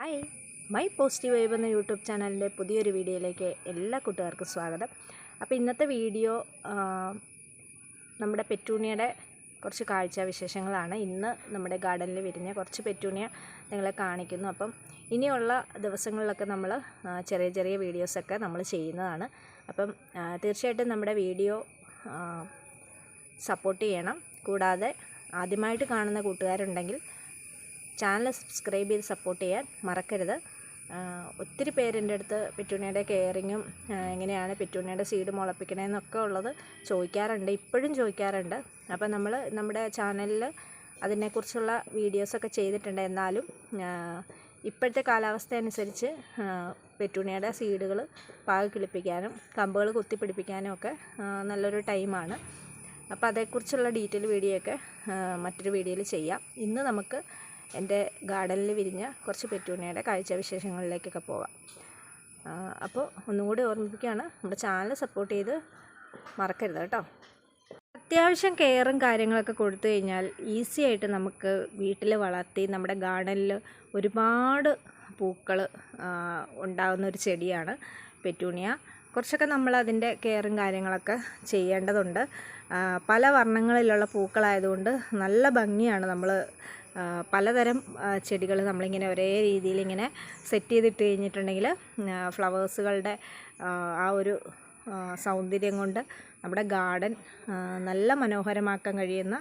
Hi. My positive vibe എന്ന YouTube ചാനലിന്റെ പുതിയൊരു വീഡിയോയിലേക്ക് എല്ലാ കൂട്ടുകാർക്കും സ്വാഗതം. അപ്പോൾ ഇന്നത്തെ വീഡിയോ നമ്മുടെ പെറ്റൂണിയുടെ കുറച്ച് കാഴ്ച വിശേഷങ്ങളാണ്. ഇന്ന് നമ്മുടെ ഗാർഡനിൽ വിരിഞ്ഞ കുറച്ച് പെറ്റൂണിയ നിങ്ങളെ കാണിക്കുന്നു. അപ്പം ഇനിയുള്ള ദിവസങ്ങളിലൊക്കെ നമ്മൾ ചെറിയ ചെറിയ വീഡിയോസൊക്കെ നമ്മൾ ചെയ്യുന്നതാണ്. അപ്പം തീർച്ചയായിട്ടും നമ്മുടെ വീഡിയോ സപ്പോർട്ട് ചെയ്യണം. കൂടാതെ ആദ്യമായിട്ട് കാണുന്ന കൂട്ടുകാരുണ്ടെങ്കിൽ ചാനൽ സബ്സ്ക്രൈബ് ചെയ്ത് സപ്പോർട്ട് ചെയ്യാൻ മറക്കരുത്. ഒത്തിരി പേരെന്റെ അടുത്ത് പെറ്റൂണിയുടെ കെയറിങ്ങും എങ്ങനെയാണ് പെറ്റൂണിയുടെ സീഡ് മുളപ്പിക്കണേന്നൊക്കെ ഉള്ളത് ചോദിക്കാറുണ്ട് ഇപ്പോഴും ചോദിക്കാറുണ്ട്. അപ്പോൾ നമ്മൾ നമ്മുടെ ചാനലിൽ അതിനെക്കുറിച്ചുള്ള വീഡിയോസൊക്കെ ചെയ്തിട്ടുണ്ട്. എന്നാലും ഇപ്പോഴത്തെ കാലാവസ്ഥ അനുസരിച്ച് പെറ്റൂണിയുടെ സീഡുകൾ പാകി കിളിപ്പിക്കാനും കമ്പുകൾ കുത്തിപ്പിടിപ്പിക്കാനും ഒക്കെ നല്ലൊരു ടൈമാണ്. അപ്പോൾ അതേക്കുറിച്ചുള്ള ഡീറ്റെയിൽ വീഡിയോ ഒക്കെ മറ്റൊരു വീഡിയോയിൽ ചെയ്യാം. ഇന്ന് നമുക്ക് എന്റെ ഗാർഡനിൽ വിരിഞ്ഞ കുറച്ച് പെറ്റൂണിയുടെ കാഴ്ച വിശേഷങ്ങളിലേക്കൊക്കെ പോകാം അപ്പോൾ ഒന്നും കൂടി ഓർമ്മിപ്പിക്കുകയാണ്. നമ്മുടെ ചാനൽ സപ്പോർട്ട് ചെയ്ത് മറക്കരുത് കേട്ടോ. അത്യാവശ്യം കെയറും കാര്യങ്ങളൊക്കെ കൊടുത്തു കഴിഞ്ഞാൽ ഈസി ആയിട്ട് നമുക്ക് വീട്ടിൽ വളർത്തി നമ്മുടെ ഗാർഡനിൽ ഒരുപാട് പൂക്കൾ ഉണ്ടാകുന്ന ഒരു ചെടിയാണ് പെറ്റൂണിയ. കുറച്ചൊക്കെ നമ്മൾ അതിന്റെ കെയറും കാര്യങ്ങളൊക്കെ ചെയ്യേണ്ടതുണ്ട്. പല വർണങ്ങളിലുള്ള പൂക്കളായതുകൊണ്ട് നല്ല ഭംഗിയാണ് നമ്മൾ പലതരം ചെടികൾ നമ്മളിങ്ങനെ ഒരേ രീതിയിൽ ഇങ്ങനെ സെറ്റ് ചെയ്തിട്ട് കഴിഞ്ഞിട്ടുണ്ടെങ്കിൽ ഫ്ലവേഴ്സുകളുടെ ആ ഒരു സൗന്ദര്യം കൊണ്ട് നമ്മുടെ ഗാർഡൻ നല്ല മനോഹരമാക്കാൻ കഴിയുന്ന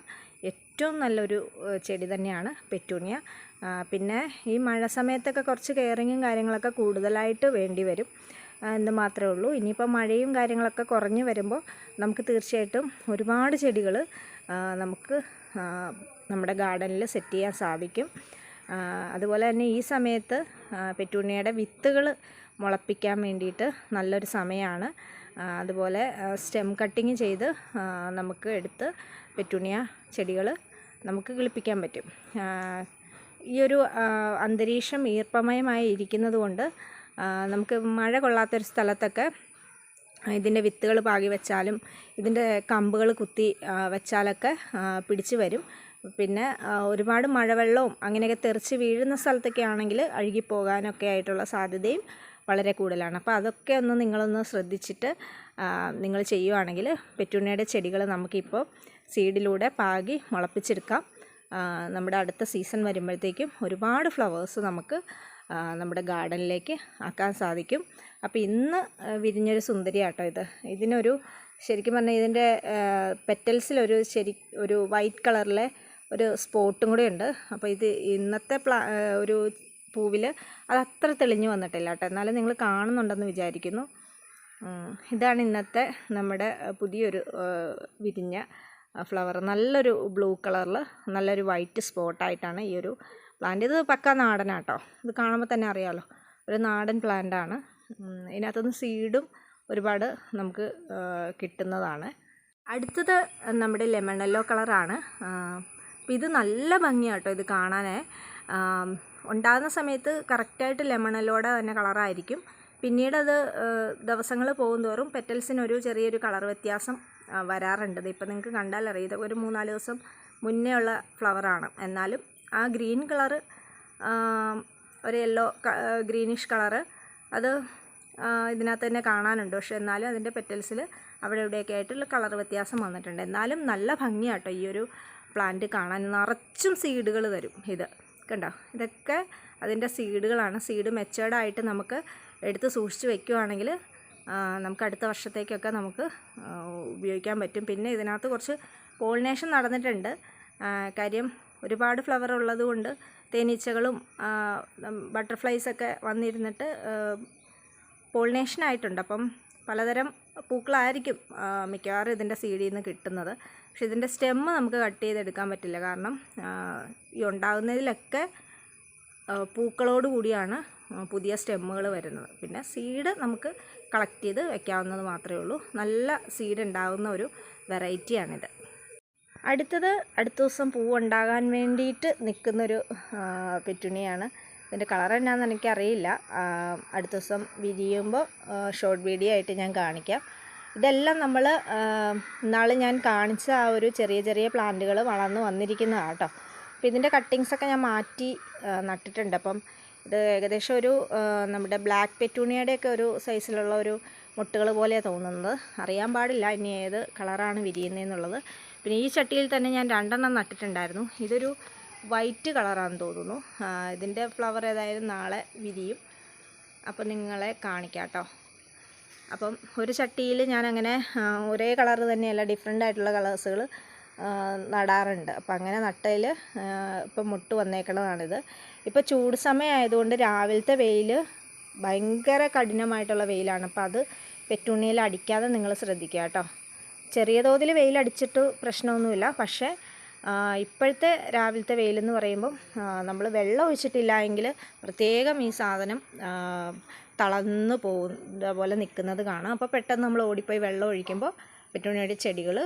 ഏറ്റവും നല്ലൊരു ചെടി തന്നെയാണ് പെറ്റൂണിയ. പിന്നെ ഈ മഴ സമയത്തൊക്കെ കുറച്ച് കെയറിങ്ങും കാര്യങ്ങളൊക്കെ കൂടുതലായിട്ട് വേണ്ടി വരും. എന്ന് മാത്രമേ ഉള്ളൂ. ഇനിയിപ്പോൾ മഴയും കാര്യങ്ങളൊക്കെ കുറഞ്ഞു വരുമ്പോൾ നമുക്ക് തീർച്ചയായിട്ടും ഒരുപാട് ചെടികൾ നമുക്ക് നമ്മുടെ ഗാർഡനിൽ സെറ്റ് ചെയ്യാൻ സാധിക്കും. അതുപോലെ തന്നെ ഈ സമയത്ത് പെറ്റൂണിയയുടെ വിത്തുകൾ മുളപ്പിക്കാൻ വേണ്ടിയിട്ട് നല്ലൊരു സമയമാണ്. അതുപോലെ സ്റ്റെം കട്ടിങ് ചെയ്ത് നമുക്ക് എടുത്ത് പെറ്റൂണിയ ചെടികൾ നമുക്ക് കിളിപ്പിക്കാൻ പറ്റും. ഈ ഒരു അന്തരീക്ഷം ഈർപ്പമയമായി ഇരിക്കുന്നത് കൊണ്ട് നമുക്ക് മഴ കൊള്ളാത്തൊരു സ്ഥലത്തൊക്കെ ഇതിന്റെ വിത്തുകൾ പാകി വെച്ചാലും ഇതിന്റെ കമ്പുകൾ കുത്തി വെച്ചാലൊക്കെ പിടിച്ചു വരും. പിന്നെ ഒരുപാട് മഴവെള്ളവും അങ്ങനെയൊക്കെ തെറിച്ച് വീഴുന്ന സ്ഥലത്തൊക്കെ ആണെങ്കിൽ അഴുകിപ്പോകാനൊക്കെ ആയിട്ടുള്ള സാധ്യതയും വളരെ കൂടുതലാണ്. അപ്പോൾ അതൊക്കെ ഒന്ന് നിങ്ങളൊന്ന് ശ്രദ്ധിച്ചിട്ട് നിങ്ങൾ ചെയ്യുവാണെങ്കിൽ പെറ്റൂണിയുടെ ചെടികൾ നമുക്കിപ്പോൾ സീഡിലൂടെ പാകി മുളപ്പിച്ചെടുക്കാം. നമ്മുടെ അടുത്ത സീസൺ വരുമ്പോഴത്തേക്കും ഒരുപാട് ഫ്ലവേഴ്സ് നമുക്ക് നമ്മുടെ ഗാർഡനിലേക്ക് ആക്കാൻ സാധിക്കും. അപ്പോൾ ഇന്ന് വിരിഞ്ഞൊരു സുന്ദരിയാട്ടോ ഇത്. ഇതിനൊരു ശരിക്കും പറഞ്ഞാൽ ഇതിന്റെ പെറ്റൽസിലൊരു ശരി ഒരു വൈറ്റ് കളറിലെ ഒരു സ്പോട്ടും കൂടെ ഉണ്ട്. അപ്പോൾ ഇത് ഇന്നത്തെ പ്ലാ ഒരു പൂവിൽ അത് അത്ര തെളിഞ്ഞു വന്നിട്ടില്ല കേട്ടോ. എന്നാലും നിങ്ങൾ കാണുന്നുണ്ടെന്ന് വിചാരിക്കുന്നു. ഇതാണ് ഇന്നത്തെ നമ്മുടെ പുതിയൊരു വിരിഞ്ഞ ഫ്ലവർ. നല്ലൊരു ബ്ലൂ കളറിൽ നല്ലൊരു വൈറ്റ് സ്പോട്ടായിട്ടാണ് ഈ ഒരു പ്ലാന്റ്. ഇത് പക്ക നാടനാട്ടോ ഇത് കാണുമ്പോൾ തന്നെ അറിയാമല്ലോ ഒരു നാടൻ പ്ലാന്റാണ് ഇതിനകത്തുനിന്ന് സീഡും ഒരുപാട് നമുക്ക് കിട്ടുന്നതാണ്. അടുത്തത് നമ്മുടെ ലെമൺ യെല്ലോ കളറാണ് അപ്പോൾ ഇത് നല്ല ഭംഗിയാട്ടോ ഇത് കാണാനേ. ഉണ്ടാകുന്ന സമയത്ത് കറക്റ്റായിട്ട് ലെമൺ യെല്ലോയുടെ തന്നെ കളറായിരിക്കും. പിന്നീട് അത് ദിവസങ്ങൾ പോകുന്തോറും പെറ്റൽസിനൊരു ചെറിയൊരു കളർ വ്യത്യാസം വരാറുണ്ട്. ഇത് ഇപ്പം നിങ്ങൾക്ക് കണ്ടാൽ അറിയാം ഇത് ഒരു മൂന്നാൽ ദിവസം മുന്നേ ഉള്ള ഫ്ലവറാണ്. എന്നാലും ആ ഗ്രീൻ കളറ് ഒരു യെല്ലോ ഗ്രീനിഷ് കളറ് അത് ഇതിനകത്ത് തന്നെ കാണാനുണ്ട്. പക്ഷെ എന്നാലും അതിന്റെ പെറ്റൽസിൽ അവിടെ ഇവിടെയൊക്കെ ആയിട്ടുള്ള കളർ വ്യത്യാസം വന്നിട്ടുണ്ട്. എന്നാലും നല്ല ഭംഗിയാട്ടോ ഈ ഒരു പ്ലാന്റ് കാണാൻ നിറച്ചും സീഡുകൾ തരും. ഇത് കണ്ടോ? ഇതൊക്കെ അതിന്റെ സീഡുകളാണ്. സീഡ് മെച്ചേർഡായിട്ട് നമുക്ക് എടുത്ത് സൂക്ഷിച്ച് വെക്കുവാണെങ്കിൽ നമുക്ക് അടുത്ത വർഷത്തേക്കൊക്കെ നമുക്ക് ഉപയോഗിക്കാൻ പറ്റും. പിന്നെ ഇതിനകത്ത് കുറച്ച് പോളിനേഷൻ നടന്നിട്ടുണ്ട്. കാര്യം ഒരുപാട് ഫ്ലവർ ഉള്ളതുകൊണ്ട് തേനീച്ചകളും ബട്ടർഫ്ലൈസൊക്കെ വന്നിരുന്നിട്ട് പോളിനേഷൻ ആയിട്ടുണ്ട്. അപ്പം പലതരം പൂക്കളായിരിക്കും മിക്കവാറും ഇതിന്റെ സീഡിൽ നിന്ന് കിട്ടുന്നത്. പക്ഷെ ഇതിന്റെ സ്റ്റെമ്മ് നമുക്ക് കട്ട് ചെയ്തെടുക്കാൻ പറ്റില്ല. കാരണം ഈ ഉണ്ടാകുന്നതിലൊക്കെ പൂക്കളോട് കൂടിയാണ് പുതിയ സ്റ്റെമ്മുകൾ വരുന്നത്. പിന്നെ സീഡ് നമുക്ക് കളക്ട് ചെയ്ത് വെക്കാവുന്നത് മാത്രമേ ഉള്ളൂ. നല്ല സീഡ് ഉണ്ടാകുന്ന ഒരു വെറൈറ്റിയാണിത് അടുത്തത് അടുത്ത ദിവസം പൂവുണ്ടാകാൻ വേണ്ടിയിട്ട് നിൽക്കുന്നൊരു പെറ്റുണിയാണ് ഇതിന്റെ കളർ എന്നാന്ന് എനിക്കറിയില്ല. അടുത്ത ദിവസം വിരിയുമ്പോൾ ഷോർട്ട് വീഡിയോ ആയിട്ട് ഞാൻ കാണിക്കാം. ഇതെല്ലാം നമ്മൾ ഇന്നാൾ ഞാൻ കാണിച്ച ആ ഒരു ചെറിയ ചെറിയ പ്ലാന്റുകൾ വളർന്നു വന്നിരിക്കുന്നതാണ് കേട്ടോ അപ്പോൾ ഇതിന്റെ കട്ടിങ്സൊക്കെ ഞാൻ മാറ്റി നട്ടിട്ടുണ്ട്. അപ്പം ഇത് ഏകദേശം ഒരു നമ്മുടെ ബ്ലാക്ക് പെറ്റൂണിയയുടെയൊക്കെ ഒരു സൈസിലുള്ള ഒരു മുട്ടുകൾ പോലെയാണ് തോന്നുന്നത്. അറിയാൻ പാടില്ല ഇനി ഏത് കളറാണ് വിരിയുന്നതെന്നുള്ളത് പിന്നെ ഈ ചട്ടിയിൽ തന്നെ ഞാൻ രണ്ടെണ്ണം നട്ടിട്ടുണ്ടായിരുന്നു. ഇതൊരു വൈറ്റ് കളറാണെന്ന് തോന്നുന്നു. ഇതിന്റെ ഫ്ലവർ ഏതായാലും നാളെ വിരിയും. അപ്പോൾ നിങ്ങളെ കാണിക്കാം കേട്ടോ അപ്പം ഒരു ചട്ടിയിൽ ഞാനങ്ങനെ ഒരേ കളർ തന്നെയല്ല ഡിഫറെന്റ് ആയിട്ടുള്ള കളേഴ്സുകൾ നടാറുണ്ട്. അപ്പം അങ്ങനെ നട്ടതിൽ ഇപ്പം മുട്ട് വന്നേക്കണതാണിത് ഇപ്പോൾ ചൂട് സമയമായതുകൊണ്ട് രാവിലത്തെ വെയിൽ ഭയങ്കര കഠിനമായിട്ടുള്ള വെയിലാണ്. അപ്പം അത് പെറ്റുണ്ണിയിൽ അടിക്കാതെ നിങ്ങൾ ശ്രദ്ധിക്കുക കേട്ടോ. ചെറിയ തോതിൽ വെയിലടിച്ചിട്ട് പ്രശ്നമൊന്നുമില്ല. പക്ഷേ ഇപ്പോഴത്തെ രാവിലത്തെ വെയിലെന്ന് പറയുമ്പം നമ്മൾ വെള്ളം ഒഴിച്ചിട്ടില്ല എങ്കിൽ പ്രത്യേകം ഈ സാധനം തളർന്ന് പോകുന്ന പോലെ നിൽക്കുന്നത് കാണാം. അപ്പോൾ പെട്ടെന്ന് നമ്മൾ ഓടിപ്പോയി വെള്ളം ഒഴിക്കുമ്പോൾ പെറ്റൂണിയുടെ ചെടികൾ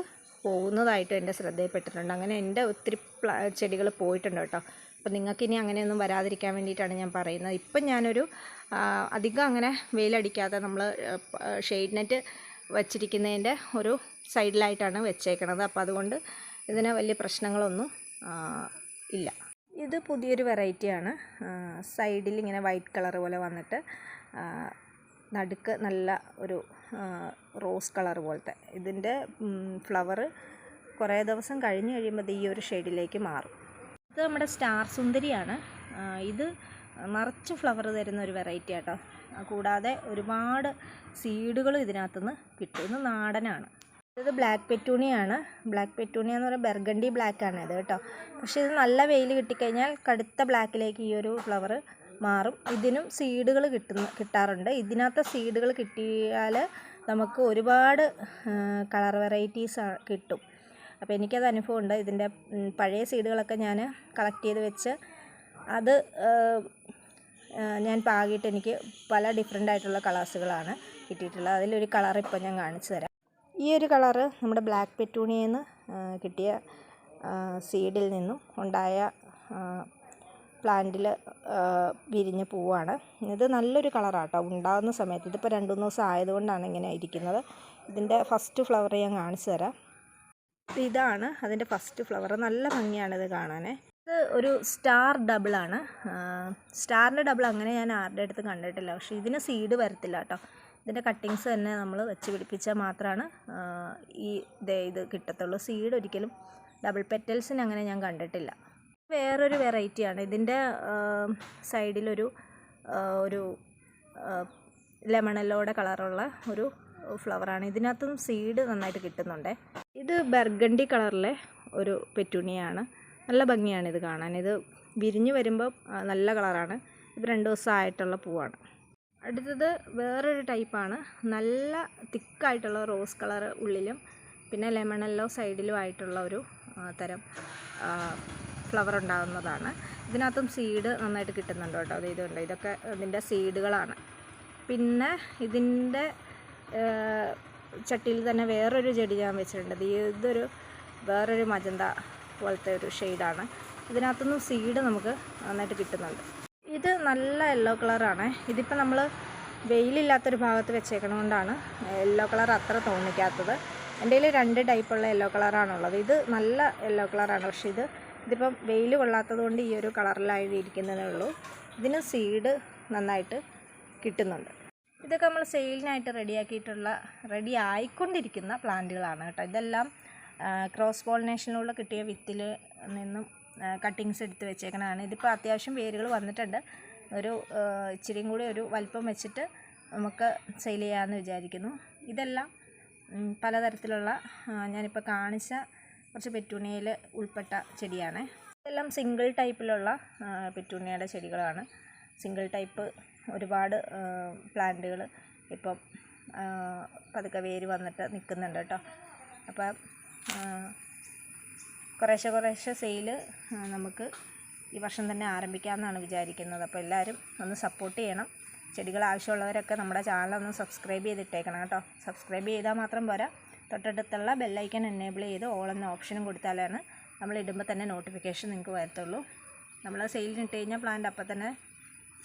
പോകുന്നതായിട്ട് എന്റെ ശ്രദ്ധയിൽപ്പെട്ടിട്ടുണ്ട്. അങ്ങനെ എന്റെ ഒത്തിരി ചെടികൾ പോയിട്ടുണ്ട് കേട്ടോ. അപ്പോൾ നിങ്ങൾക്ക് ഇനി അങ്ങനെയൊന്നും വരാതിരിക്കാൻ വേണ്ടിയിട്ടാണ് ഞാൻ പറയുന്നത്. ഇപ്പം ഞാനൊരു അധികം അങ്ങനെ വെയിലടിക്കാതെ നമ്മൾ ഷെയ്ഡ് നെറ്റ് വച്ചിരിക്കുന്നതിന്റെ ഒരു സൈഡിലായിട്ടാണ് വെച്ചേക്കണത്. അപ്പോൾ അതുകൊണ്ട് ഇതിന് വലിയ പ്രശ്നങ്ങളൊന്നും ഇല്ല. ഇത് പുതിയൊരു വെറൈറ്റിയാണ്. സൈഡിൽ ഇങ്ങനെ വൈറ്റ് കളർ പോലെ വന്നിട്ട് നടുക്ക് നല്ല ഒരു റോസ് കളർ പോലത്തെ. ഇതിന്റെ ഫ്ലവർ കുറേ ദിവസം കഴിഞ്ഞ് കഴിയുമ്പോൾ ഈ ഒരു ഷെയ്ഡിലേക്ക് മാറും. ഇത് നമ്മുടെ സ്റ്റാർ സുന്ദരിയാണ്. ഇത് നിറച്ച് ഫ്ലവർ തരുന്ന ഒരു വെറൈറ്റി ആട്ടോ. കൂടാതെ ഒരുപാട് സീഡുകൾ ഇതിനകത്തുനിന്ന് കിട്ടും. ഇത് നാടനാണ്. ഇത് ബ്ലാക്ക് പെറ്റൂണിയാണ്. ബ്ലാക്ക് പെറ്റൂണിയ എന്ന് പറയുമ്പോൾ ബെർഗണ്ടി ബ്ലാക്ക് ആണ് ഇത് കേട്ടോ. പക്ഷേ ഇത് നല്ല വെയിൽ കിട്ടിക്കഴിഞ്ഞാൽ കടുത്ത ബ്ലാക്കിലേക്ക് ഈ ഒരു ഫ്ലവർ മാറും. ഇതിനും സീഡുകൾ കിട്ടുന്ന കിട്ടാറുണ്ട്. ഇതിനകത്ത് സീഡുകൾ കിട്ടിയാൽ നമുക്ക് ഒരുപാട് കളർ വെറൈറ്റീസ് കിട്ടും. അപ്പോൾ എനിക്കത് അനുഭവമുണ്ട്. ഇതിന്റെ പഴയ സീഡുകളൊക്കെ ഞാൻ കളക്ട് ചെയ്ത് വെച്ച് അത് ഞാൻ പാകിയിട്ട് എനിക്ക് പല ഡിഫറെന്റ് ആയിട്ടുള്ള കളേഴ്സുകളാണ് കിട്ടിയിട്ടുള്ളത് അതിലൊരു കളർ ഇപ്പോൾ ഞാൻ കാണിച്ചു തരാം. ഈ ഒരു കളറ് നമ്മുടെ ബ്ലാക്ക് പെറ്റൂണിയിൽ നിന്ന് കിട്ടിയ സീഡിൽ നിന്നും ഉണ്ടായ പ്ലാന്റിൽ വിരിഞ്ഞ പൂവാണ്. ഇത് നല്ലൊരു കളറാട്ടോ. ഉണ്ടാകുന്ന സമയത്ത് ഇതിപ്പോൾ രണ്ട് മൂന്ന് ദിവസം ആയതുകൊണ്ടാണ് ഇങ്ങനെ ഇരിക്കുന്നത്. ഇതിന്റെ ഫസ്റ്റ് ഫ്ലവർ ഞാൻ കാണിച്ചു തരാം. ഇത് ഇതാണ് അതിന്റെ ഫസ്റ്റ് ഫ്ലവർ നല്ല ഭംഗിയാണ് ഇത് കാണാൻ ഇത് ഒരു സ്റ്റാർ ഡബിളാണ് സ്റ്റാറിന്റെ ഡബിൾ അങ്ങനെ ഞാൻ ആരുടെ അടുത്ത് കണ്ടിട്ടില്ല. പക്ഷേ ഇതിന് സീഡ് വരത്തില്ല കേട്ടോ. ഇതിന്റെ കട്ടിങ്സ് തന്നെ നമ്മൾ വെച്ച് പിടിപ്പിച്ചാൽ മാത്രമാണ് ഈ ഇത് കിട്ടത്തുള്ളൂ. സീഡ് ഒരിക്കലും ഡബിൾ പെറ്റൽസിന് അങ്ങനെ ഞാൻ കണ്ടിട്ടില്ല. വേറൊരു വെറൈറ്റിയാണ് ഇതിന്റെ സൈഡിലൊരു ഒരു ലെമണല്ലോടെ കളറുള്ള ഒരു ഫ്ലവറാണ് ഇതിനകത്തും സീഡ് നന്നായിട്ട് കിട്ടുന്നുണ്ട്. ഇത് ബർഗണ്ടി കളറിലെ ഒരു പെറ്റൂണിയാണ്. നല്ല ഭംഗിയാണ് ഇത് കാണാൻ. ഇത് വിരിഞ്ഞു വരുമ്പോൾ നല്ല കളറാണ് ഇത് രണ്ട് ദിവസമായിട്ടുള്ള പൂവാണ്. അടുത്തത് വേറൊരു ടൈപ്പാണ് നല്ല തിക്കായിട്ടുള്ള റോസ് കളർ ഉള്ളിലും പിന്നെ ലെമണല്ലോ സൈഡിലും ആയിട്ടുള്ള ഒരു തരം ഫ്ലവർ ഉണ്ടാകുന്നതാണ് ഇതിനകത്തും സീഡ് നന്നായിട്ട് കിട്ടുന്നുണ്ട് കേട്ടോ. അത് ഇതുണ്ട്. ഇതൊക്കെ ഇതിന്റെ സീഡുകളാണ് പിന്നെ ഇതിന്റെ ചട്ടിയിൽ തന്നെ വേറൊരു ചെടി ഞാൻ വെച്ചിട്ടുണ്ട്. ഇത് ഇതൊരു വേറൊരു മജന്ത പോലത്തെ ഒരു ഷെയ്ഡാണ് ഇതിനകത്തുനിന്ന് സീഡ് നമുക്ക് നന്നായിട്ട് കിട്ടുന്നുണ്ട്. ഇത് നല്ല യെല്ലോ കളറാണ് ഇതിപ്പോൾ നമ്മൾ വെയിലില്ലാത്തൊരു ഭാഗത്ത് വെച്ചേക്കണതുകൊണ്ടാണ് യെല്ലോ കളർ അത്ര തോന്നിക്കാത്തത്. എന്റെ രണ്ട് ടൈപ്പുള്ള യെല്ലോ കളറാണുള്ളത് ഇത് നല്ല യെല്ലോ കളറാണ് പക്ഷേ ഇത് ഇതിപ്പം വെയിൽ കൊള്ളാത്തത് കൊണ്ട് ഈ ഒരു കളറിലായി ഇരിക്കുന്നതേ ഉള്ളൂ. ഇതിന് സീഡ് നന്നായിട്ട് കിട്ടുന്നുണ്ട്. ഇതൊക്കെ നമ്മൾ സെയിലിനായിട്ട് റെഡിയാക്കിയിട്ടുള്ള റെഡി ആയിക്കൊണ്ടിരിക്കുന്ന പ്ലാന്റുകളാണ് കേട്ടോ. ഇതെല്ലാം ക്രോസ് പോളിനേഷനിലൂടെ കിട്ടിയ വിത്തിൽ നിന്നും കട്ടിങ്സ് എടുത്ത് വെച്ചേക്കണതാണ്. ഇതിപ്പോൾ അത്യാവശ്യം വേരുകൾ വന്നിട്ടുണ്ട്. ഒരു ഇച്ചിരിയും കൂടി ഒരു വലിപ്പം വെച്ചിട്ട് നമുക്ക് സെയിൽ ചെയ്യാമെന്ന് വിചാരിക്കുന്നു. ഇതെല്ലാം പലതരത്തിലുള്ള ഞാനിപ്പോൾ കാണിച്ച കുറച്ച് പെറ്റൂണിയയിൽ ഉൾപ്പെട്ട ചെടിയാണ്. ഇതെല്ലാം സിംഗിൾ ടൈപ്പിലുള്ള പെറ്റൂണിയയുടെ ചെടികളാണ്. സിംഗിൾ ടൈപ്പ് ഒരുപാട് പ്ലാന്റുകൾ ഇപ്പം പതുക്കെ വേര് വന്നിട്ട് നിൽക്കുന്നുണ്ട് കേട്ടോ. അപ്പം കുറേശ്ശെ കുറേശ്ശെ സെയിൽ നമുക്ക് ഈ വർഷം തന്നെ ആരംഭിക്കാമെന്നാണ് വിചാരിക്കുന്നത്. അപ്പോൾ എല്ലാവരും ഒന്ന് സപ്പോർട്ട് ചെയ്യണം. ചെടികൾ ആവശ്യമുള്ളവരൊക്കെ നമ്മുടെ ചാനൽ ഒന്ന് സബ്സ്ക്രൈബ് ചെയ്തിട്ടേക്കണം കേട്ടോ. സബ്സ്ക്രൈബ് ചെയ്താൽ മാത്രം പോരാ. തൊട്ടടുത്തുള്ള ബെല്ലൈക്കൻ എനേബിൾ ചെയ്ത് ഓൾ എന്ന ഓപ്ഷനും കൊടുത്താലാണ് നമ്മൾ ഇടുമ്പോൾ തന്നെ നോട്ടിഫിക്കേഷൻ നിങ്ങൾക്ക് വരത്തുള്ളൂ. നമ്മൾ സെയിലിന് ഇട്ട് കഴിഞ്ഞാൽ പ്ലാന്റ് അപ്പം തന്നെ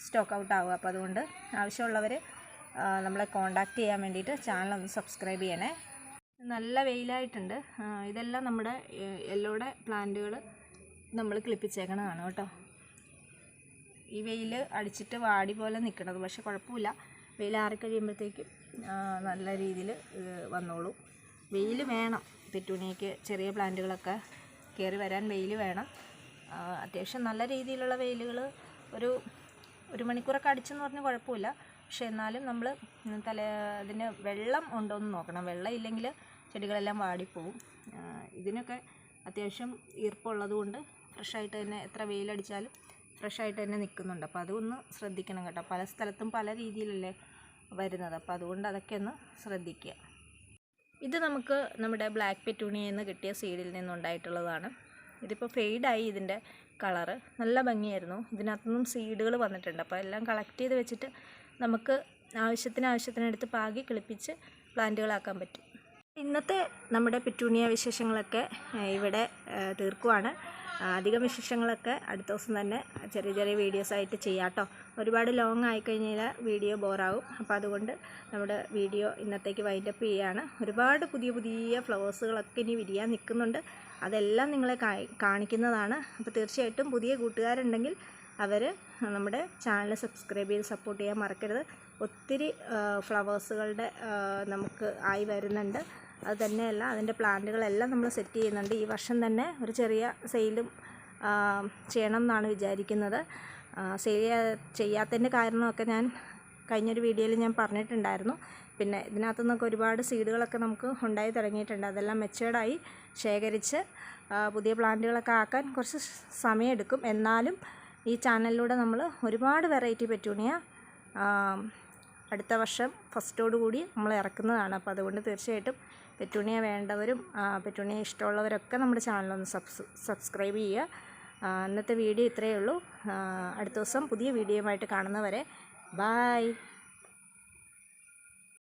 സ്റ്റോക്ക് ഔട്ട് ആവുക. അപ്പോൾ അതുകൊണ്ട് ആവശ്യമുള്ളവർ നമ്മളെ കോണ്ടാക്റ്റ് ചെയ്യാൻ വേണ്ടിയിട്ട് ചാനൽ ഒന്ന് സബ്സ്ക്രൈബ് ചെയ്യണേ. നല്ല വെയിലായിട്ടുണ്ട്. ഇതെല്ലാം നമ്മുടെ എല്ലോടെ പ്ലാന്റുകൾ നമ്മൾ ക്ലിപ്പിച്ചേക്കണതാണ് കേട്ടോ. ഈ വെയിൽ അടിച്ചിട്ട് വാടി പോലെ നിൽക്കണത് പക്ഷെ കുഴപ്പമില്ല. വെയിൽ ആറിക്കഴിയുമ്പോഴത്തേക്കും നല്ല രീതിയിൽ വന്നോളും. വെയിൽ വേണം. പെറ്റൂണിയയ്ക്ക് ചെറിയ പ്ലാന്റുകളൊക്കെ കയറി വരാൻ വെയിൽ വേണം. അത്യാവശ്യം നല്ല രീതിയിലുള്ള വെയിലുകൾ ഒരു ഒരു മണിക്കൂറൊക്കെ അടിച്ചെന്ന് പറഞ്ഞ് കുഴപ്പമില്ല. പക്ഷേ എന്നാലും നമ്മൾ തല അതിന് വെള്ളം ഉണ്ടോ എന്ന് നോക്കണം. വെള്ളം ഇല്ലെങ്കിൽ ചെടികളെല്ലാം വാടിപ്പോവും. ഇതിനൊക്കെ അത്യാവശ്യം ഈർപ്പമുള്ളത് കൊണ്ട് ഫ്രഷായിട്ട് തന്നെ എത്ര വെയിലടിച്ചാലും ഫ്രഷായിട്ട് തന്നെ നിൽക്കുന്നുണ്ട് അപ്പോൾ അതൊന്ന് ശ്രദ്ധിക്കണം കേട്ടോ. പല സ്ഥലത്തും പല രീതിയിലല്ലേ വരുന്നത്. അപ്പോൾ അതുകൊണ്ട് അതൊക്കെ ഒന്ന് ശ്രദ്ധിക്കുക. ഇത് നമുക്ക് നമ്മുടെ ബ്ലാക്ക് പെറ്റൂണിയിൽ നിന്ന് കിട്ടിയ സീഡിൽ നിന്നുണ്ടായിട്ടുള്ളതാണ്. ഇതിപ്പോൾ ഫെയ്ഡായി ഇതിന്റെ കളറ് നല്ല ഭംഗിയായിരുന്നു. ഇതിനകത്തുനിന്നും സീഡുകൾ വന്നിട്ടുണ്ട്. അപ്പോൾ എല്ലാം കളക്ട് ചെയ്ത് വെച്ചിട്ട് നമുക്ക് ആവശ്യത്തിന് ആവശ്യത്തിനടുത്ത് പാകി കിളിപ്പിച്ച് പ്ലാന്റുകളാക്കാൻ പറ്റും. ഇന്നത്തെ നമ്മുടെ പെറ്റൂണിയ വിശേഷങ്ങളൊക്കെ ഇവിടെ തീർക്കുവാണ്. അധികം വിശേഷങ്ങളൊക്കെ അടുത്ത ദിവസം തന്നെ ചെറിയ ചെറിയ വീഡിയോസ് ആയിട്ട് ചെയ്യാം കേട്ടോ ഒരുപാട് ലോങ് ആയിക്കഴിഞ്ഞാൽ വീഡിയോ ബോറാവും അപ്പോൾ അതുകൊണ്ട് നമ്മുടെ വീഡിയോ ഇന്നത്തേക്ക് വൈൻഡപ്പ് ചെയ്യുകയാണ് ഒരുപാട് പുതിയ പുതിയ ഫ്ലവേഴ്സുകളൊക്കെ ഇനി വിരിയാൻ നിൽക്കുന്നുണ്ട്. അതെല്ലാം നിങ്ങളെ കാണിക്കുന്നതാണ്. അപ്പോൾ തീർച്ചയായിട്ടും പുതിയ കൂട്ടുകാരുണ്ടെങ്കിൽ അവർ നമ്മുടെ ചാനൽ സബ്സ്ക്രൈബ് ചെയ്ത് സപ്പോർട്ട് ചെയ്യാൻ മറക്കരുത്. ഒത്തിരി ഫ്ലവേഴ്സുകളുടെ നമുക്ക് ആയി വരുന്നുണ്ട്. അത് തന്നെയല്ല അതിന്റെ പ്ലാന്റുകളെല്ലാം നമ്മൾ സെറ്റ് ചെയ്യുന്നുണ്ട്. ഈ വർഷം തന്നെ ഒരു ചെറിയ സെയിലും ചെയ്യണം എന്നാണ് വിചാരിക്കുന്നത്. സെയിൽ ചെയ്യാത്തതിന്റെ കാരണമൊക്കെ ഞാൻ കഴിഞ്ഞൊരു വീഡിയോയിൽ ഞാൻ പറഞ്ഞിട്ടുണ്ടായിരുന്നു. പിന്നെ ഇതിനകത്തു നിന്നൊക്കെ ഒരുപാട് സീഡുകളൊക്കെ നമുക്ക് ഉണ്ടായി തുടങ്ങിയിട്ടുണ്ട്. അതെല്ലാം മെച്ചേർഡായി ശേഖരിച്ച് പുതിയ പ്ലാന്റുകളൊക്കെ ആക്കാൻ കുറച്ച് സമയമെടുക്കും. എന്നാലും ഈ ചാനലിലൂടെ നമ്മൾ ഒരുപാട് വെറൈറ്റി പെറ്റൂണിയ അടുത്ത വർഷം ഫസ്റ്റോടുകൂടി നമ്മൾ ഇറക്കുന്നതാണ്. അപ്പോൾ അതുകൊണ്ട് തീർച്ചയായിട്ടും പെറ്റൂണിയ വേണ്ടവരും പെറ്റൂണിയ ഇഷ്ടമുള്ളവരൊക്കെ നമ്മുടെ ചാനലൊന്ന് സബ്സ് സബ്സ്ക്രൈബ് ചെയ്യുക. ഇന്നത്തെ വീഡിയോ ഇത്രയേ ഉള്ളൂ. അടുത്ത ദിവസം പുതിയ വീഡിയോയുമായിട്ട് കാണുന്നവരെ ബായ്